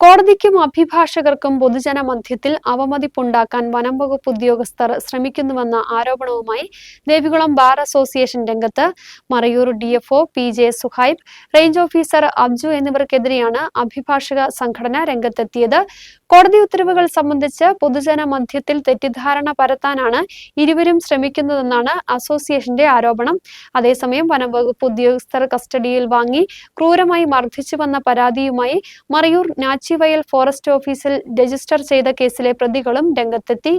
കോടതിക്കും അഭിഭാഷകർക്കും പൊതുജന മധ്യത്തിൽ അവമതിപ്പുണ്ടാക്കാൻ വനം വകുപ്പ് ഉദ്യോഗസ്ഥർ ശ്രമിക്കുന്നുവെന്ന ആരോപണവുമായി ദേവികുളം ബാർ അസോസിയേഷൻ രംഗത്ത് Marayur DFO P J Suhaib range officer Abju എന്നിവർക്കെതിരെയാണ് അഭിഭാഷക സംഘടന രംഗത്തെത്തിയത്. കോടതി ഉത്തരവുകൾ സംബന്ധിച്ച് പൊതുജന മധ്യത്തിൽ തെറ്റിദ്ധാരണ പരത്താനാണ് ഇരുവരും ശ്രമിക്കുന്നതെന്നാണ് അസോസിയേഷന്റെ ആരോപണം. അതേസമയം വനം വകുപ്പ് ഉദ്യോഗസ്ഥർ കസ്റ്റഡിയിൽ വാങ്ങി ക്രൂരമായി മർദ്ദിച്ചുവെന്ന പരാതിയുമായി മറയൂർ നാച്ചിവയൽ ഫോറസ്റ്റ് ഓഫീസിൽ രജിസ്റ്റർ ചെയ്ത കേസിലെ പ്രതികളും രംഗത്തെത്തി.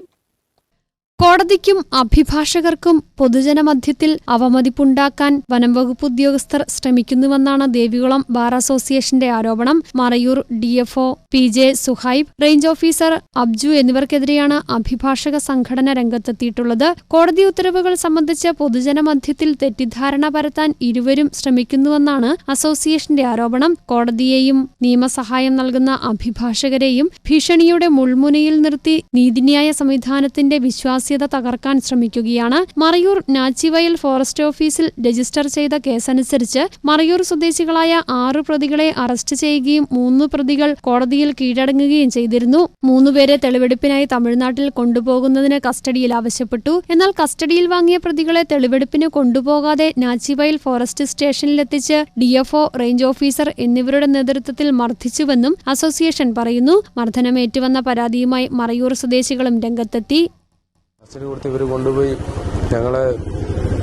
കോടതിക്കും അഭിഭാഷകർക്കും പൊതുജനമധ്യത്തിൽ അവമതിപ്പുണ്ടാക്കാൻ വനംവകുപ്പ് ഉദ്യോഗസ്ഥർ ശ്രമിക്കുന്നുവെന്നാണ് ദേവികുളം ബാർ അസോസിയേഷന്റെ ആരോപണം. Marayur DFO P J Suhaib range officer Abju എന്നിവർക്കെതിരെയാണ് അഭിഭാഷക സംഘടന രംഗത്തെത്തിയിട്ടുള്ളത്. കോടതി ഉത്തരവുകൾ സംബന്ധിച്ച് പൊതുജനമധ്യത്തിൽ തെറ്റിദ്ധാരണ പരത്താൻ ഇരുവരും ശ്രമിക്കുന്നുവെന്നാണ് അസോസിയേഷന്റെ ആരോപണം. കോടതിയെയും നിയമസഹായം നൽകുന്ന അഭിഭാഷകരെയും ഭീഷണിയുടെ മുൾമുനയിൽ നിർത്തി നീതിന്യായ സംവിധാനത്തിന്റെ വിശ്വാസ്യത തകർക്കാൻ ശ്രമിക്കുകയാണ്. മറയൂർ നാച്ചിവയൽ ഫോറസ്റ്റ് ഓഫീസിൽ രജിസ്റ്റർ ചെയ്ത കേസനുസരിച്ച് മറയൂർ സ്വദേശികളായ ആറ് പ്രതികളെ അറസ്റ്റ് ചെയ്യുകയും മൂന്ന് പ്രതികൾ കോടതിയിൽ കീഴടങ്ങുകയും ചെയ്തിരുന്നു. മൂന്നുപേരെ തെളിവെടുപ്പിനായി തമിഴ്നാട്ടിൽ കൊണ്ടുപോകുന്നതിന് കസ്റ്റഡിയിൽ ആവശ്യപ്പെട്ടു. എന്നാൽ കസ്റ്റഡിയിൽ വാങ്ങിയ പ്രതികളെ തെളിവെടുപ്പിന് കൊണ്ടുപോകാതെ നാച്ചിവയൽ ഫോറസ്റ്റ് സ്റ്റേഷനിലെത്തിച്ച് ഡിഎഫ്ഒ റേഞ്ച് ഓഫീസർ എന്നിവരുടെ നേതൃത്വത്തിൽ മർദ്ദിച്ചുവെന്നും അസോസിയേഷൻ പറയുന്നു. മർദ്ദനമേറ്റുവന്ന പരാതിയുമായി മറയൂർ സ്വദേശികളും രംഗത്തെത്തി. കസ്റ്റഡി കൊടുത്ത് ഇവർ കൊണ്ടുപോയി ഞങ്ങളെ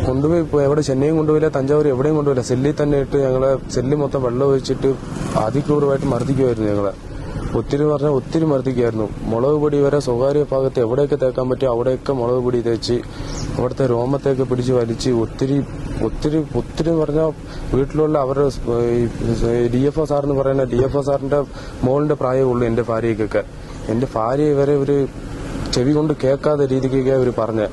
കൊണ്ടുപോയി എവിടെ ചെന്നൈയും കൊണ്ടുപോയില്ല തഞ്ചാവൂർ എവിടെയും കൊണ്ടുപോയില്ല. സെല്ലിൽ തന്നെ ഇട്ട് ഞങ്ങളെ സെല്ലിൽ മൊത്തം വെള്ളം ഒഴിച്ചിട്ട് അതിക്രൂരമായിട്ട് മർദ്ദിക്കുമായിരുന്നു ഞങ്ങളെ. ഒത്തിരി പറഞ്ഞാൽ ഒത്തിരി മർദ്ദിക്കുമായിരുന്നു മുളക് പൊടി വരെ സ്വകാര്യ ഭാഗത്ത് എവിടെയൊക്കെ തേക്കാൻ പറ്റുമോ അവിടെയൊക്കെ മുളക് പൊടി തേച്ച് അവിടുത്തെ രോമത്തെയൊക്കെ പിടിച്ച് വലിച്ച് ഒത്തിരി ഒത്തിരി ഒത്തിരി പറഞ്ഞാൽ വീട്ടിലുള്ള അവരുടെ ഡി എഫ് ഒ സാറെന്ന് പറയുന്ന ഡി എഫ് ഒ സാറിന്റെ മോളിന്റെ പ്രായമേ എന്റെ ഭാര്യയ്ക്കൊക്കെ. എന്റെ ഭാര്യ ഇവരെ ഒരു ചെവി കൊണ്ട് കേൾക്കാതെ രീതിക്കൊക്കെ അവർ പറഞ്ഞ്.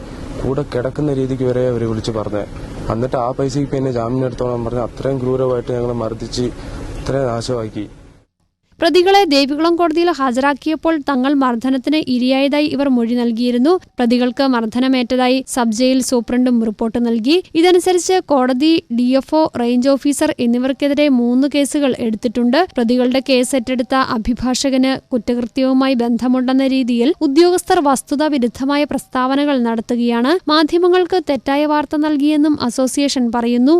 കൂടെ കിടക്കുന്ന രീതിക്ക് വരെ അവർ വിളിച്ച് പറഞ്ഞ്. എന്നിട്ട് ആ പൈസയ്ക്ക് പിന്നെ ജാമ്യം എടുത്തോളാൻ പറഞ്ഞ് അത്രയും ക്രൂരമായിട്ട് ഞങ്ങളെ മർദ്ദിച്ച് ഇത്രയും നാശമാക്കി. പ്രതികളെ ദേവികുളം കോടതിയിൽ ഹാജരാക്കിയപ്പോൾ തങ്ങൾ മർദ്ദനത്തിന് ഇരയായതായി ഇവർ മൊഴി നൽകിയിരുന്നു. പ്രതികൾക്ക് മർദ്ദനമേറ്റതായി സബ് ജയിൽ സൂപ്രണ്ടും റിപ്പോർട്ട് നൽകി. ഇതനുസരിച്ച് കോടതി ഡിഎഫ്ഒ റേഞ്ച് ഓഫീസർ എന്നിവർക്കെതിരെ മൂന്ന് കേസുകൾ എടുത്തിട്ടുണ്ട്. പ്രതികളുടെ കേസ് ഏറ്റെടുത്ത അഭിഭാഷകന് കുറ്റകൃത്യവുമായി ബന്ധമുണ്ടെന്ന രീതിയിൽ ഉദ്യോഗസ്ഥർ വസ്തുതാ വിരുദ്ധമായ പ്രസ്താവനകൾ നടത്തുകയാണ്. മാധ്യമങ്ങൾക്ക് തെറ്റായ വാർത്ത നൽകിയെന്നും അസോസിയേഷൻ പറയുന്നു.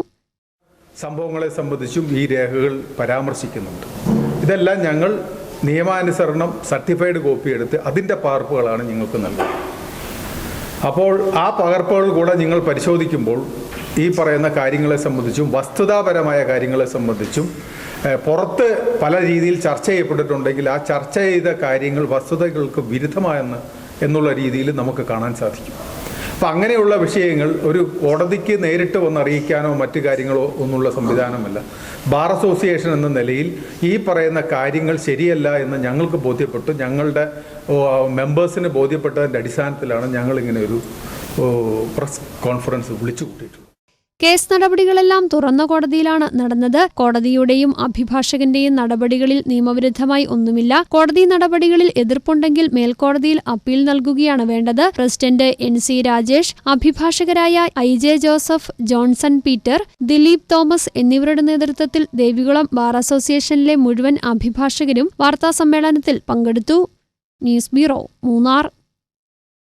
സംഭവങ്ങളെ സംബന്ധിച്ചും ഈ രേഖകൾ പരാമർശിക്കുന്നുണ്ട്. ഇതെല്ലാം ഞങ്ങൾ നിയമാനുസരണം സർട്ടിഫൈഡ് കോപ്പി എടുത്ത് അതിന്റെ പകർപ്പുകളാണ് നിങ്ങൾക്ക് നൽകുന്നത്. അപ്പോൾ ആ പകർപ്പുകൾ കൂടെ നിങ്ങൾ പരിശോധിക്കുമ്പോൾ ഈ പറയുന്ന കാര്യങ്ങളെ സംബന്ധിച്ചും വസ്തുതാപരമായ കാര്യങ്ങളെ സംബന്ധിച്ചും പുറത്ത് പല രീതിയിൽ ചർച്ച ചെയ്യപ്പെട്ടിട്ടുണ്ടെങ്കിൽ ആ ചർച്ച ചെയ്ത കാര്യങ്ങൾ വസ്തുതകൾക്ക് വിരുദ്ധമായെന്ന് എന്നുള്ള രീതിയിൽ നമുക്ക് കാണാൻ സാധിക്കും. അപ്പം അങ്ങനെയുള്ള വിഷയങ്ങൾ ഒരു കോടതിക്ക് നേരിട്ട് വന്ന് അറിയിക്കാനോ മറ്റു കാര്യങ്ങളോ ഒന്നുള്ള സംവിധാനമല്ല. ബാർ അസോസിയേഷൻ എന്ന നിലയിൽ ഈ പറയുന്ന കാര്യങ്ങൾ ശരിയല്ല എന്ന് ഞങ്ങൾക്ക് ബോധ്യപ്പെട്ടു. ഞങ്ങളുടെ മെമ്പേഴ്സിന് ബോധ്യപ്പെട്ടതിന്റെ അടിസ്ഥാനത്തിലാണ് ഞങ്ങളിങ്ങനെ ഒരു പ്രസ് കോൺഫറൻസ് വിളിച്ചു കൂട്ടിയിട്ടുള്ളത് കേസ് നടപടികളെല്ലാം തുറന്ന കോടതിയിലാണ് നടന്നത്. കോടതിയുടെയും അഭിഭാഷകന്റെയും നടപടികളിൽ നിയമവിരുദ്ധമായി ഒന്നുമില്ല. കോടതി നടപടികളിൽ എതിർപ്പുണ്ടെങ്കിൽ മേൽക്കോടതിയിൽ അപ്പീൽ നൽകുകയാണ് വേണ്ടത്. President N C Rajesh അഭിഭാഷകരായ I J Joseph Johnson Peter Dileep Thomas എന്നിവരുടെ നേതൃത്വത്തിൽ ദേവികുളം ബാർ അസോസിയേഷനിലെ മുഴുവൻ അഭിഭാഷകരും വാർത്താസമ്മേളനത്തിൽ പങ്കെടുത്തു. News bureau Munnar.